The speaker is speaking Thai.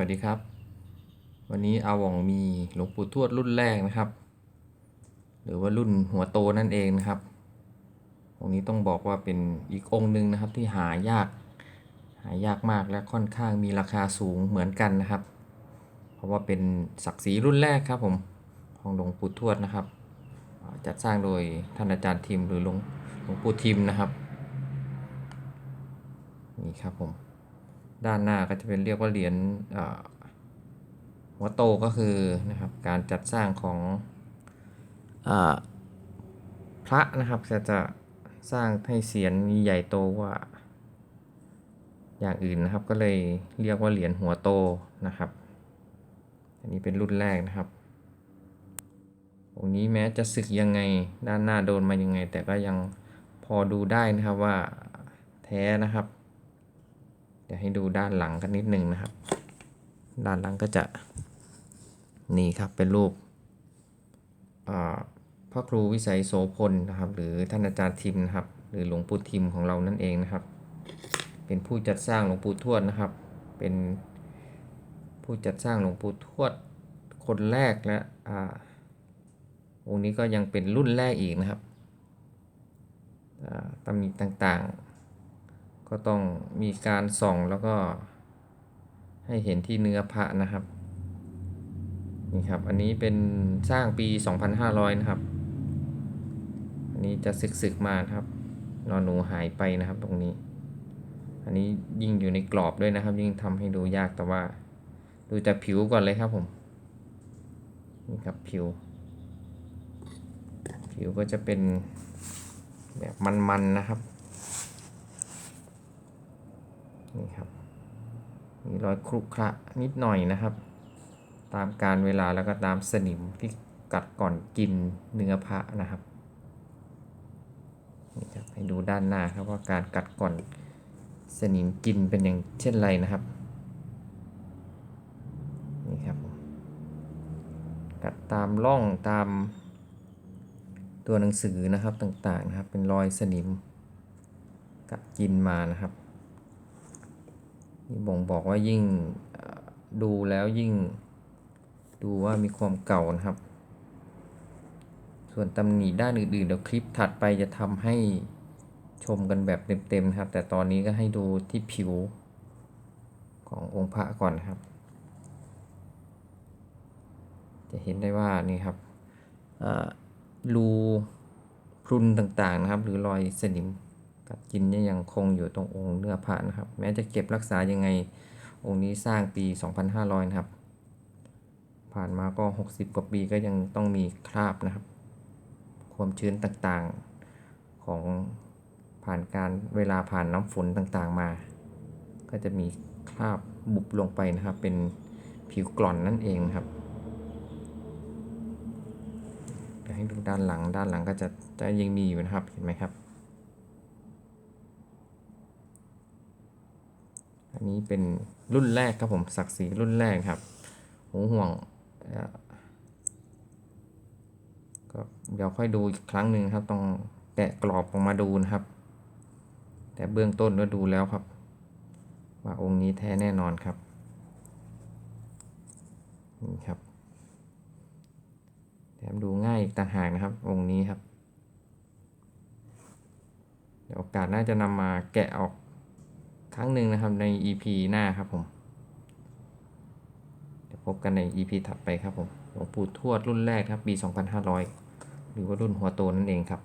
วัสดีครับ วันนี้อาหว่องมีหลวงปู่ทวดรุ่นแรกนะครับ หรือว่ารุ่นหัวโตนั่นเองนะครับองค์นี้ต้องบอกว่าเป็นอีกองค์หนึ่งนะครับที่หายาก หายากมากและค่อนข้างมีราคาสูงเหมือนกันนะครับ เพราะว่าเป็นศักดิ์ศรีรุ่นแรกครับผมของหลวงปู่ทวดนะครับ จัดสร้างโดยท่านอาจารย์ทิมหรือหลวงหลวงปู่ทิมนะครับนี่ครับผม ด้านหน้าก็จะเป็นเรียกว่าเหรียญหัวโตก็คือนะครับการจัดสร้างของอพระนะครับจะจะสร้างให้เสียนใหญ่โตกว่า อย่างอื่นนะครับก็เลยเรียกว่าเหรียญหัวโตนะครับ อันนี้เป็นรุ่นแรกนะครับองค์นี้แม้จะสึกยังไงด้านหน้าโดนมายังไง แต่ก็ยังพอดูได้นะครับว่าแท้นะครับ เดี๋ยวให้ดูด้านหลังกันนิดนึงนะครับ ด้านหลังก็จะนี่ครับเป็นรูปอ่าพระครูวิสัยโสพลนะครับ หรือท่านอาจารย์ทิมนะครับ หรือหลวงปู่ทิมของเรานั่นเองนะครับ เป็นผู้จัดสร้างหลวงปู่ทวดนะครับ เป็นผู้จัดสร้างหลวงปู่ทวดคนแรกและอ่าองค์นี้ก็ยังเป็นรุ่นแรกอีกนะครับอ่าตำหนิต่างๆ ก็ต้องมีการส่องแล้วก็ให้เห็นที่เนื้อพระนะครับนี่ครับ อันนี้เป็นสร้างปี 2500 นะครับ อันนี้จะสึกๆมานะครับ นอนหนูหายไปนะครับตรงนี้ อันนี้ยิ่งอยู่ในกรอบด้วยนะครับ ยิ่งทำให้ดูยากแต่ว่า ดูจากผิวก่อนเลยครับผมนี่ครับผิว ผิวก็จะเป็นแบบมันๆนะครับ นี่ครับ มีรอยครุขระนิดหน่อยนะครับ ตามการเวลาแล้วก็ตามสนิมที่กัดก่อนกินเนื้อพระนะครับนี่ครับให้ดูด้านหน้าครับว่าการกัดก่อนสนิมกินเป็นอย่างเช่นไรนะครับนี่ครับ กัดตามร่องตามตัวหนังสือนะครับต่างๆนะครับ เป็นรอยสนิมกัดกินมานะครับ นี่บ่งบอกว่ายิ่งดูแล้วยิ่งดูว่ามีความเก่านะครับ ส่วนตำหนิด้านอื่นๆเดี๋ยวคลิปถัดไปจะทำให้ชมกันแบบเต็มๆนะครับ แต่ตอนนี้ก็ให้ดูที่ผิวขององค์พระก่อนนะครับ จะเห็นได้ว่านี่ครับรูพรุนต่างๆนะครับ หรือรอยสนิม กัดกินเนี่ยยังคงอยู่ตรงองค์เนื้อพระนะครับ แม้จะเก็บรักษายังไงองค์นี้สร้างปี 2500 นะครับ ผ่านมาก็ 60 กว่าปีก็ยังต้องมีคราบนะครับ ความชื้นต่างๆของผ่านการเวลาผ่านน้ำฝนต่างๆมา ก็จะมีคราบบุบลงไปนะครับ เป็นผิวกร่อนนั่นเองนะครับเดี๋ยวให้ดูด้านหลังด้านหลังก็จะจะยังมีอยู่นะครับเห็นไหมครับ อันนี้เป็นรุ่นแรกครับผมศักดิ์ศรีรุ่นแรกครับหูห่วงก็เดี๋ยวค่อยดูอีกครั้งหนึ่งครับต้องแกะกรอบออกมาดูนะครับ แต่เบื้องต้นก็ดูแล้วครับ ว่าองค์นี้แท้แน่นอนครับนี่ครับแถมดูง่ายอีกต่างหากนะครับ องค์นี้ครับ เดี๋ยวโอกาสน่าจะนำมาแกะออก ครั้งหนึ่งนะครับใน EP หน้าครับผมเดี๋ยวพบกันใน EP ถัดไปครับผมหลวงปู่ทวดรุ่นแรกครับปี 2500 หรือว่ารุ่นหัวโตนั่นเองครับ